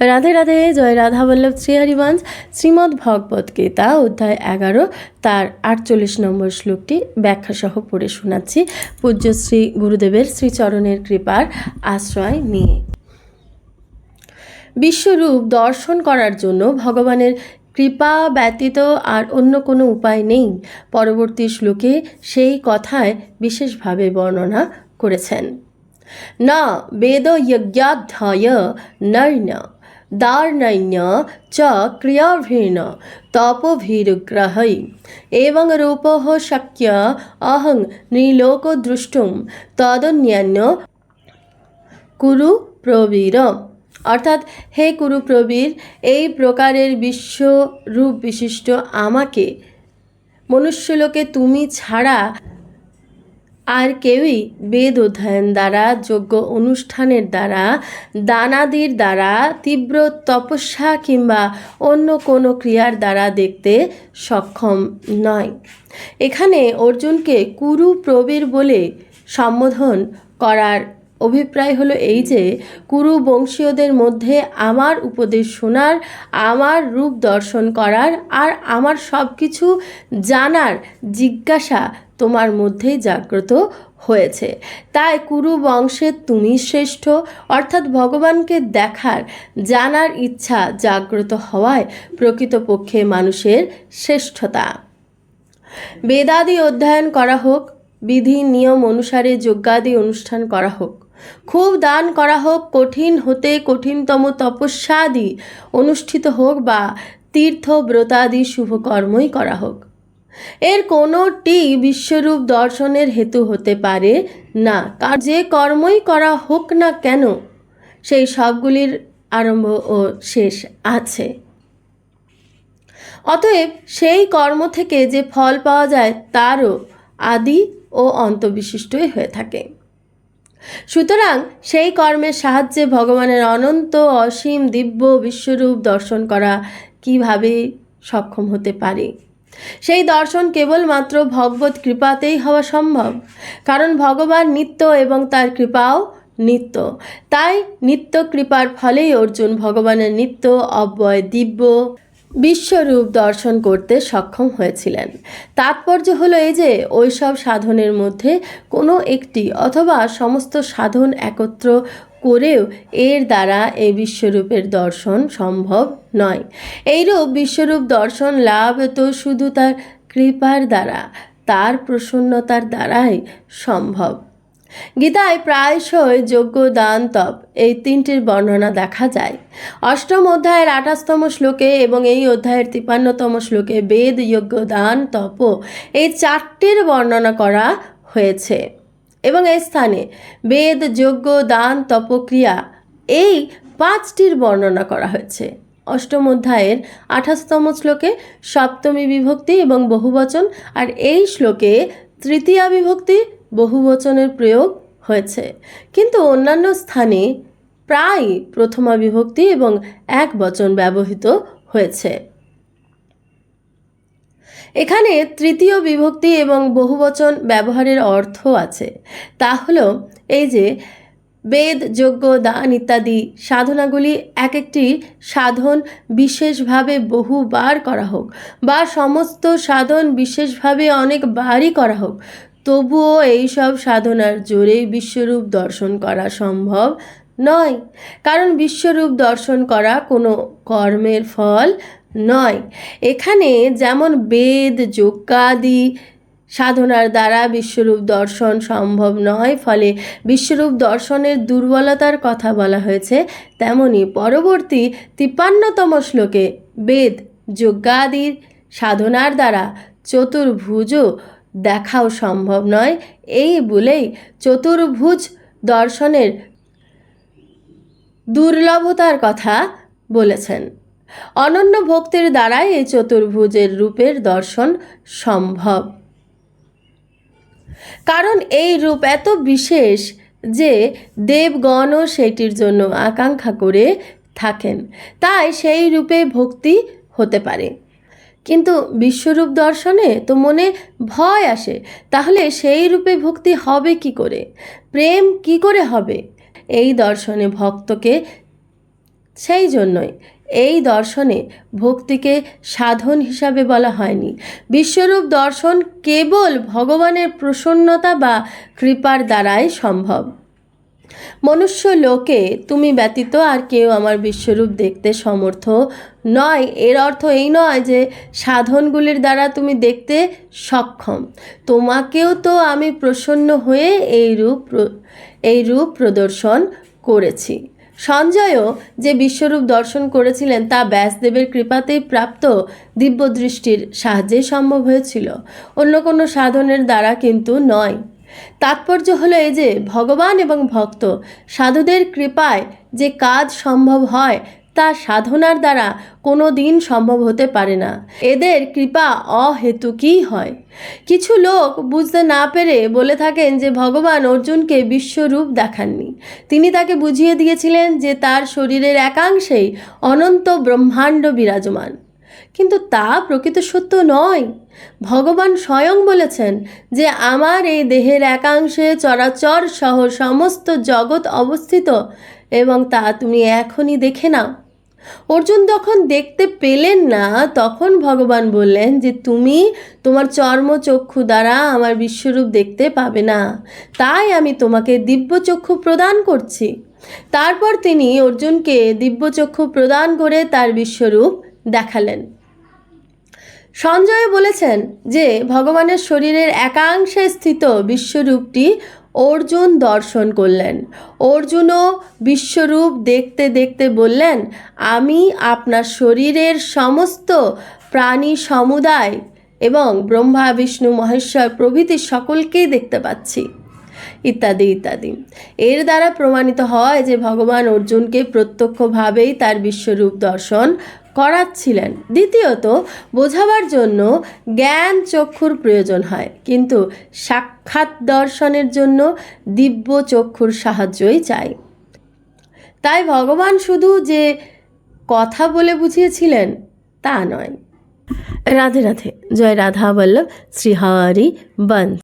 রাধে রাধে, জয় রাধা বল্লভ শ্রীহরিবংশ শ্রীমদ্ ভগবত গীতা অধ্যায় এগারো, তার আটচল্লিশ নম্বর শ্লোকটি ব্যাখ্যাসহ পড়ে শোনাচ্ছি। পূজ্যশ্রী গুরুদেবের শ্রীচরণের কৃপার আশ্রয় নিয়ে। বিশ্বরূপ দর্শন করার জন্য ভগবানের কৃপা ব্যতীত আর অন্য কোনো উপায় নেই। পরবর্তী শ্লোকে সেই কথায় বিশেষভাবে বর্ণনা করেছেন। না বেদয়জ্ঞাধ্যায় নৈর্ণ दार्नैन्य च क्रियाभिर्न तपोभिरुग्रहै एवं रूपः शक्य अहं नृलोकदृष्टुं तदन्यान्य কুরু প্রবীর অর্থাৎ হে কুরু প্রবীর এই প্রকারের বিশ্বরূপ বিশিষ্ট আমাকে মনুষ্যলোকে তুমি ছাড়া আর কেউই বেদ অধ্যয়ন দ্বারা যোগ্য অনুষ্ঠানের দ্বারা, দানাদির দ্বারা, তীব্র তপস্যা কিংবা অন্য কোনো ক্রিয়ার দ্বারা দেখতে সক্ষম নয়। এখানে অর্জুনকে কুরু প্রবীর বলে সম্বোধন করার অভিপ্রায় হলো এই যে, কুরু বংশীয়দের মধ্যে আমার উপদেশ শোনার, আমার রূপ দর্শন করার আর আমার সব কিছু জানার জিজ্ঞাসা তোমার মধ্যেই জাগ্রত হয়েছে। তাই কুরু বংশে তুমি শ্রেষ্ঠ, অর্থাৎ ভগবানকে দেখার, জানার ইচ্ছা জাগ্রত হওয়ায় প্রকৃতপক্ষে মানুষের শ্রেষ্ঠতা। বেদাদি অধ্যয়ন করা হোক, বিধি, নিয়ম অনুসারে যজ্ঞাদি অনুষ্ঠান করা হোক। খুব দান করা হোক, কঠিন হতে কঠিনতম তপস্যাদি অনুষ্ঠিত হোক বা তীর্থ ব্রতাদি শুভকর্মই করা হোক। এর কোনোটি বিশ্বরূপ দর্শনের হেতু হতে পারে না। কার যে কর্মই করা হোক না কেন, সেই সবগুলির আরম্ভ ও শেষ আছে। অতএব সেই কর্ম থেকে যে ফল পাওয়া যায়, তারও আদি ও অন্তবিশিষ্টই হয়ে থাকে। সুতরাং সেই কর্মের সাহায্যে ভগবানের অনন্ত অসীম দিব্য বিশ্বরূপ দর্শন করা কীভাবে সক্ষম হতে পারে? সেই দর্শন কেবলমাত্র ভগবত কৃপাতেই হওয়া সম্ভব। কারণ ভগবান নিত্য এবং তার কৃপাও নিত্য। তাই নিত্য কৃপার ফলেই অর্জুন ভগবানের নিত্য অব্যয় দিব্য বিশ্বরূপ দর্শন করতে সক্ষম হয়েছিলেন। তাৎপর্য হলো এই যে ওইসব সাধনের মধ্যে কোনো একটি অথবা সমস্ত সাধন একত্র করেও এর দ্বারা এই বিশ্বরূপের দর্শন সম্ভব নয়। এইরূপ বিশ্বরূপ দর্শন লাভ তো শুধু তার কৃপার দ্বারা, তার প্রসন্নতার দ্বারাই সম্ভব। গীতায় প্রায়শই যজ্ঞ দান তপ, এই তিনটির বর্ণনা দেখা যায়। অষ্টম অধ্যায়ের আঠাশতম শ্লোকে এবং এই অধ্যায়ের তিপান্নতম শ্লোকে বেদ যজ্ঞ দান তপ, এই চারটির বর্ণনা করা হয়েছে। এবং এই স্থানে বেদ যজ্ঞ দান তপক্রিয়া, এই পাঁচটির বর্ণনা করা হয়েছে। অষ্টম অধ্যায়ের আঠাশতম শ্লোকে সপ্তমী বিভক্তি এবং বহুবচন, আর এই শ্লোকে তৃতীয়া বিভক্তি বহুবচনের প্রয়োগ হয়েছে। কিন্তু অন্যান্য স্থানে প্রায় প্রথমা বিভক্তি এবং এক বচন ব্যবহৃত হয়েছে। এখানে তৃতীয় বিভক্তি এবং বহুবচন ব্যবহারের অর্থ আছে। তা হলো এই যে বেদ, যজ্ঞ, দান ইত্যাদি সাধনাগুলি এক একটি সাধন বিশেষভাবে বহুবার করা হোক বা সমস্ত সাধন বিশেষভাবে অনেকবারই করা হোক। তবুও এইসব সাধনার জোরেই বিশ্বরূপ দর্শন করা সম্ভব নয়। কারণ বিশ্বরূপ দর্শন করা কোনো কর্মের ফল নয়। এখানে যেমন বেদ, যজ্ঞাদি সাধনার দ্বারা বিশ্বরূপ দর্শন সম্ভব নয়, ফলে বিশ্বরূপ দর্শনের দুর্বলতার কথা বলা হয়েছে, তেমনি পরবর্তী তিপ্পান্নতম শ্লোকে বেদ, যজ্ঞাদির সাধনার দ্বারা চতুর্ভুজও দেখাও সম্ভব নয়। এই বলেই চতুর্ভুজ দর্শনের দুর্লভতার কথা বলেছেন। অনন্য ভক্তির দ্বারাই এই চতুর্ভুজের রূপের দর্শন সম্ভব। কারণ এই রূপ এত বিশেষ যে দেবগণও সেটির জন্য আকাঙ্ক্ষা করে থাকেন। তাই সেই রূপে ভক্তি হতে পারে। কিন্তু বিশ্বরূপ দর্শনে তো মনে ভয় আসে, তাহলে সেই রূপে ভক্তি হবে কি করে? প্রেম কি করে হবে? এই দর্শনে ভক্তকে সেই জন্যই, এই দর্শনে ভক্তিকে সাধন হিসাবে বলা হয়নি। বিশ্বরূপ দর্শন কেবল ভগবানের প্রসন্নতা বা কৃপার দ্বারাই সম্ভব। মনুষ্য লোকে তুমি ব্যতীত আর কেউ আমার বিশ্বরূপ দেখতে সমর্থ নয়। এর অর্থ এই নয় যে সাধনগুলির দ্বারা তুমি দেখতে সক্ষম। তোমাকেও তো আমি প্রসন্ন হয়ে এই রূপ এই রূপ প্রদর্শন করেছি। সঞ্জয়ও যে বিশ্বরূপ দর্শন করেছিলেন তা ব্যাসদেবের কৃপাতেই প্রাপ্ত দিব্যদৃষ্টির সাহায্যে সম্ভব হয়েছিল। অন্য কোনো সাধনের দ্বারা কিন্তু নয়। তাৎপর্য হলো এই যে, ভগবান এবং ভক্ত সাধুদের কৃপায় যে কাজ সম্ভব হয়, তা সাধনার দ্বারা কোনো দিন সম্ভব হতে পারে না। এদের কৃপা অহেতুকই হয়। কিছু লোক বুঝতে না পেরে বলে থাকেন যে, ভগবান অর্জুনকে বিশ্বরূপ দেখাননি। তিনি তাকে বুঝিয়ে দিয়েছিলেন যে, তার শরীরের একাংশেই অনন্ত ব্রহ্মাণ্ড বিরাজমান। কিন্তু তা প্রকৃত সত্য নয়। ভগবান স্বয়ং বলেছেন যে আমার এই দেহের একাংশে চরাচর সহ সমস্ত জগৎ অবস্থিত এবং তা তুমি এখনই দেখে নাও। অর্জুন যখন দেখতে পেলেন না, তখন ভগবান বললেন যে তুমি তোমার চর্মচক্ষু দ্বারা আমার বিশ্বরূপ দেখতে পাবে না। তাই আমি তোমাকে দিব্যচক্ষু প্রদান করছি। তারপর তিনি অর্জুনকে দিব্যচক্ষু প্রদান করে তার বিশ্বরূপ দেখালেন। সঞ্জয় বলেছেন যে, ভগবানের শরীরের একাংশে স্থিত বিশ্বরূপটি অর্জুন দর্শন করলেন। অর্জুনও বিশ্বরূপ দেখতে দেখতে বললেন, আমি আপনার শরীরের সমস্ত প্রাণী সমুদায় এবং ব্রহ্মা, বিষ্ণু, মহেশ্বর প্রভৃতি সকলকেই দেখতে পাচ্ছি। ইত্যাদি ইত্যাদি। এর দ্বারা প্রমাণিত হয় যে, ভগবান অর্জুনকে প্রত্যক্ষভাবেই তার বিশ্বরূপ দর্শন করাচ্ছিলেন। দ্বিতীয়ত, বোঝাবার জন্য জ্ঞান চক্ষুর প্রয়োজন হয়। কিন্তু সাক্ষাৎ দর্শনের জন্য দিব্য চক্ষুর সাহায্যই চাই। তাই ভগবান শুধু যে কথা বলে বুঝিয়েছিলেন, তা নয়। রাধে রাধে। জয় রাধা বল্লভ। শ্রী হরি বন্দ